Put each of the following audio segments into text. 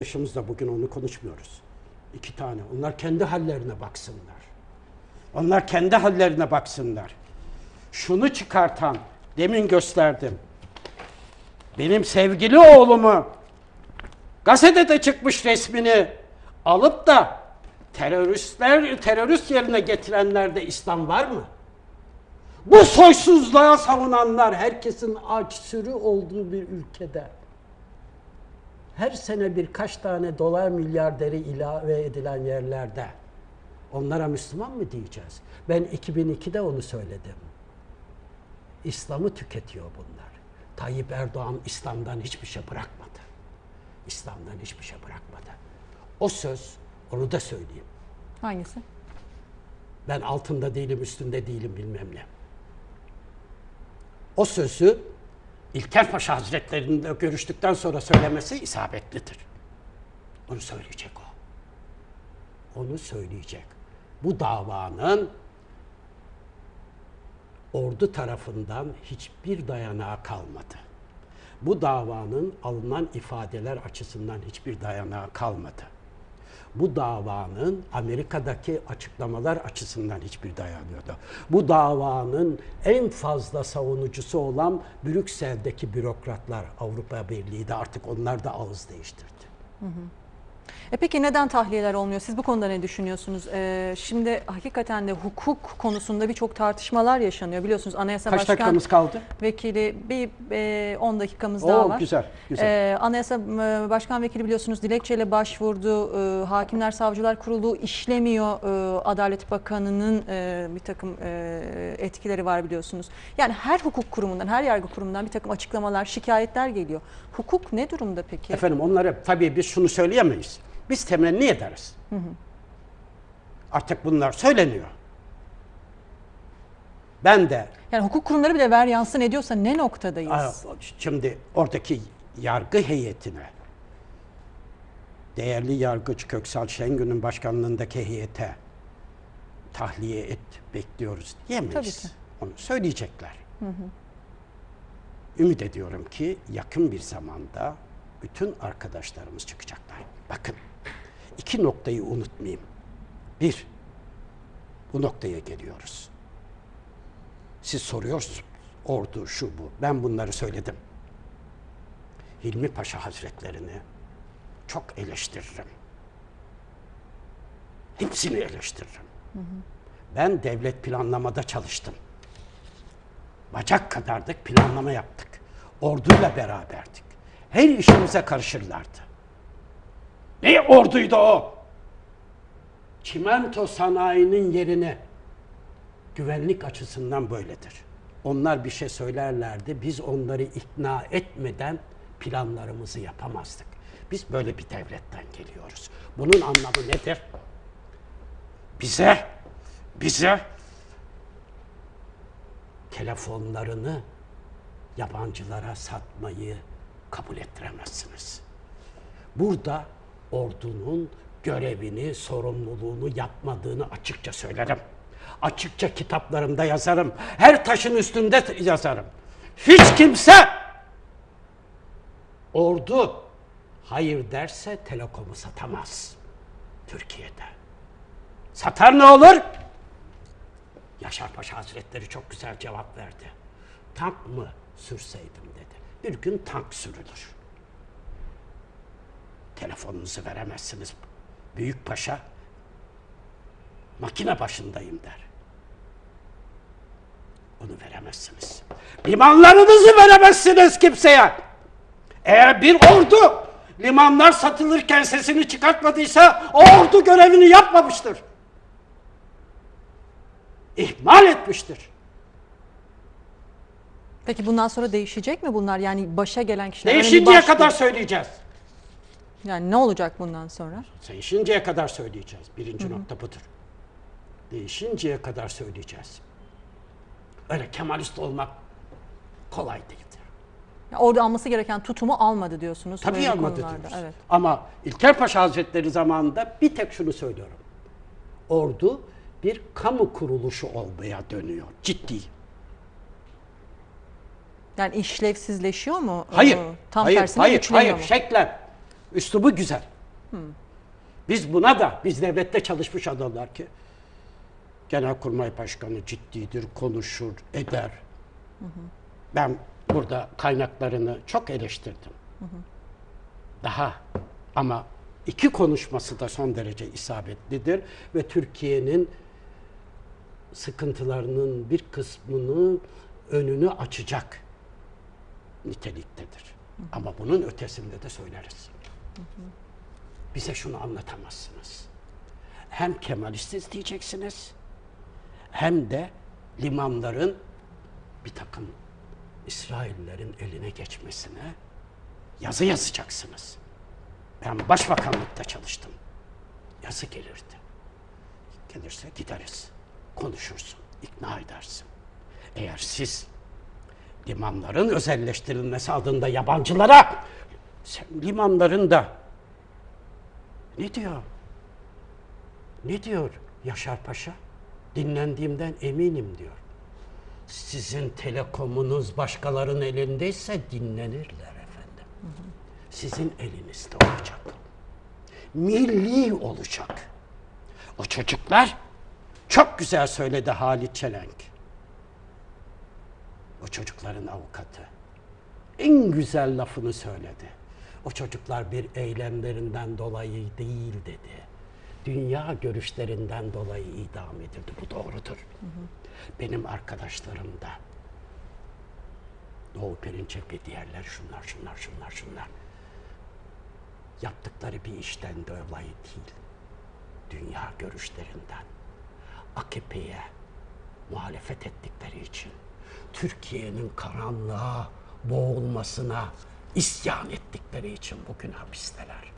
Yaşımızda bugün onu konuşmuyoruz. İki tane. Onlar kendi hallerine baksınlar. Onlar kendi hallerine baksınlar. Şunu çıkartan, demin gösterdim. Benim sevgili oğlumu gazetede çıkmış resmini alıp da teröristler terörist yerine getirenlerde İslam var mı? Bu soysuzluğa savunanlar herkesin aç sürü olduğu bir ülkede her sene birkaç tane dolar milyarderi ilave edilen yerlerde onlara Müslüman mı diyeceğiz? Ben 2002'de onu söyledim. İslam'ı tüketiyor bunlar. Tayyip Erdoğan İslam'dan hiçbir şey bırakmadı. İslam'dan hiçbir şey bırakmadı. O söz, onu da söyleyeyim. Hangisi? Ben altında değilim, üstünde değilim bilmem ne. O sözü İlker Paşa Hazretleri'nde görüştükten sonra söylemesi isabetlidir. Onu söyleyecek o. Onu söyleyecek. Bu davanın ordu tarafından hiçbir dayanağı kalmadı. Bu davanın alınan ifadeler açısından hiçbir dayanağı kalmadı. Bu davanın Amerika'daki açıklamalar açısından hiçbir dayanıyordu. Bu davanın en fazla savunucusu olan Brüksel'deki bürokratlar, Avrupa Birliği de artık onlar da ağız değiştirdi. E peki neden tahliyeler olmuyor? Siz bu konuda ne düşünüyorsunuz? Ee, şimdi hakikaten de hukuk konusunda birçok tartışmalar yaşanıyor. Biliyorsunuz Anayasa Kaç Başkan dakikamız kaldı? Vekili bir e, 10 dakikamız daha Oo, var. güzel, güzel. Ee, Anayasa e, Başkan Vekili biliyorsunuz dilekçeyle başvurdu. Ee, Hakimler Savcılar Kurulu işlemiyor. Ee, Adalet Bakanı'nın e, bir takım e, etkileri var biliyorsunuz. Yani her hukuk kurumundan, her yargı kurumundan bir takım açıklamalar, şikayetler geliyor. Hukuk ne durumda peki? Efendim onlara tabii biz şunu söyleyemeyiz. Biz temenni ederiz. Artık bunlar söyleniyor. Ben de Yani hukuk kurumları bile ver yansın ediyorsa ne noktadayız? Şimdi oradaki yargı heyetine, değerli yargıç Köksal Şengün'ün başkanlığındaki heyete tahliye et bekliyoruz diyemeyiz. Tabii ki. Onu söyleyecekler. Ümit ediyorum ki yakın bir zamanda bütün arkadaşlarımız çıkacaklar. Bakın iki noktayı unutmayayım. Bir, bu noktaya geliyoruz. Siz soruyorsunuz ordu şu bu. Ben bunları söyledim. Hilmi Paşa Hazretlerini çok eleştiririm. Hepsini eleştiririm. Ben devlet planlamada çalıştım. Bacak kadardık planlama yaptık. Orduyla beraberdik. Her işimize karışırlardı. Ne orduydu o? Çimento sanayinin yerini güvenlik açısından böyledir. Onlar bir şey söylerlerdi, biz onları ikna etmeden planlarımızı yapamazdık. Biz böyle bir devletten geliyoruz. Bunun anlamı nedir? Bize, bize telefonlarını yabancılara satmayı kabul ettiremezsiniz. Burada ordunun görevini, sorumluluğunu yapmadığını açıkça söylerim. Açıkça kitaplarımda yazarım. Her taşın üstünde yazarım. Hiç kimse ordu hayır derse telekomu satamaz Türkiye'de. Satar ne olur? Yaşar Paşa Hazretleri çok güzel cevap verdi. Tank mı sürseydim dedi. Bir gün tank sürülür. Telefonunuzu veremezsiniz. Büyük paşa makine başındayım der. Onu veremezsiniz. Limanlarınızı veremezsiniz kimseye. Eğer bir ordu limanlar satılırken sesini çıkartmadıysa o ordu görevini yapmamıştır. İhmal etmiştir. Peki bundan sonra değişecek mi bunlar? Yani başa gelen kişiler... Değişinceye baş- kadar söyleyeceğiz. Yani ne olacak bundan sonra? Değişinceye kadar söyleyeceğiz. Birinci nokta budur. Değişinceye kadar söyleyeceğiz. Öyle kemalist olmak kolay değildir. Ya orada alması gereken tutumu almadı diyorsunuz. Tabii almadı konularda. diyoruz. Evet. Ama İlker Paşa Hazretleri zamanında bir tek şunu söylüyorum. Ordu bir kamu kuruluşu olmaya dönüyor. Ciddi. Yani işlevsizleşiyor mu? Hayır. Ee, Tam hayır, tersine hayır, hayır. mu? Şeklen. Üslubu güzel. Biz buna da, biz devlette çalışmış adamlar ki Genelkurmay Başkanı ciddidir, konuşur, eder. Ben burada kaynaklarını çok eleştirdim. Daha ama iki konuşması da son derece isabetlidir ve Türkiye'nin sıkıntılarının bir kısmını önünü açacak niteliktedir. Ama bunun ötesinde de söyleriz. Bize şunu anlatamazsınız. Hem Kemalistiz diyeceksiniz hem de limanların bir takım İsraillerin eline geçmesine yazı yazacaksınız. Ben başbakanlıkta çalıştım. Yazı gelirdi. Gelirse gideriz. Konuşursun, ikna edersin. Eğer siz limanların özelleştirilmesi adında yabancılara sen limanların da ne diyor? Ne diyor Yaşar Paşa? Dinlendiğimden eminim diyor. Sizin telekomunuz başkalarının elindeyse dinlenirler efendim. Sizin elinizde olacak. Milli olacak. O çocuklar çok güzel söyledi Halit Çelenk. O çocukların avukatı. En güzel lafını söyledi. O çocuklar bir eylemlerinden dolayı değil dedi. Dünya görüşlerinden dolayı idam edildi. Bu doğrudur. Benim arkadaşlarım da Doğu Perinçek ve diğerler şunlar şunlar şunlar şunlar. Yaptıkları bir işten dolayı değil. Dünya görüşlerinden. AKP'ye muhalefet ettikleri için Türkiye'nin karanlığa boğulmasına isyan ettikleri için bugün hapisteler.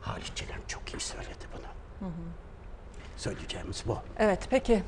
Halit Çelen çok iyi söyledi bunu. Söyleyeceğimiz bu. Evet peki